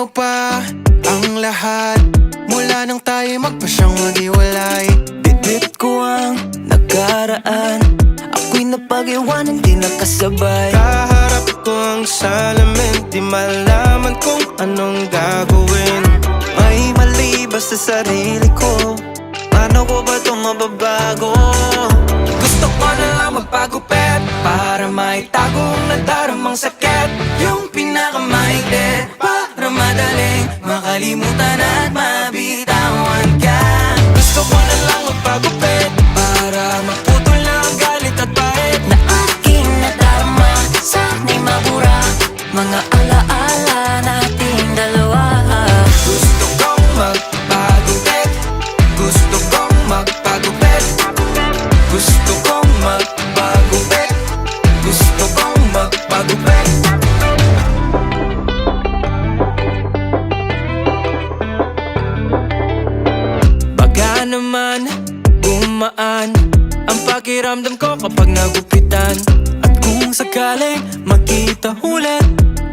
malinaw pa ang lahat. Mula nang tayo magpasyang maghiwalay Bibit ko ang nakaraan. Ako'y napag-iwanan, di nakasabay. Kaharap ko ang salamin Di malaman kung anong gagawin. May mali ba sa sarili ko? Paano ko ba ito mababago? Gusto ko na lang magpagupit makalimutan at mabitawan ka. Gusto ko na lang magpagupit Para maputol na ang galit at pait Na aking nadarama Sana'y mabura Mga alaala naman, gumaan. Ang pakiramdam ko kapag nagupitan. At kung sakaling magkita ulit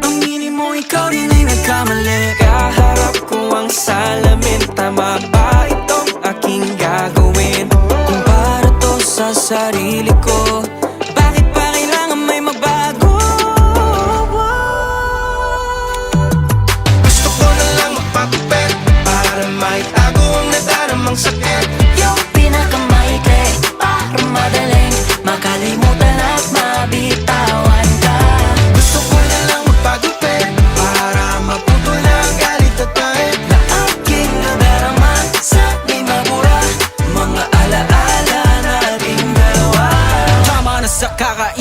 Aminin mo ikaw rin ay nagkamali. Kaharap ko ang salamin Tama ba itong aking gagawin? Kung para to sa sarili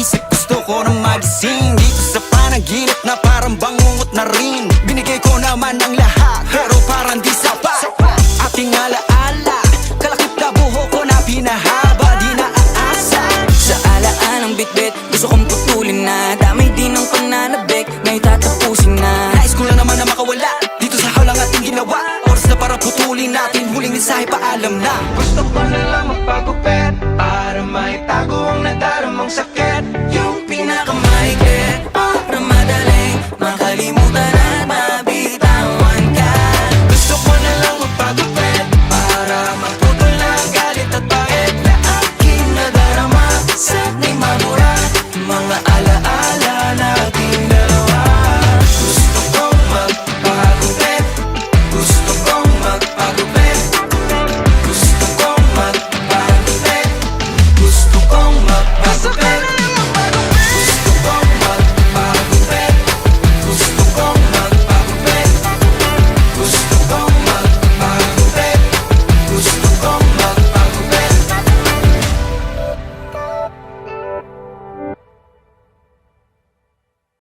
sa kakaisip Gusto ko na magising Dito sa panaginip na parang bangungot na rin. Binigay ko naman ang lahat Pero parang di sapat Ating alaala Kalakip na buho ko na pinahaba. Di na aasa. Sa alaan ng bitbit Gusto kong putulin na. Damay din ng pananabik May tatapusin na. Nais ko lang naman na makawala Dito sa hawlang ating ginawa. Oras na para putulin natin Huling mensahe paalam na. Gusto ko na lang magpagupit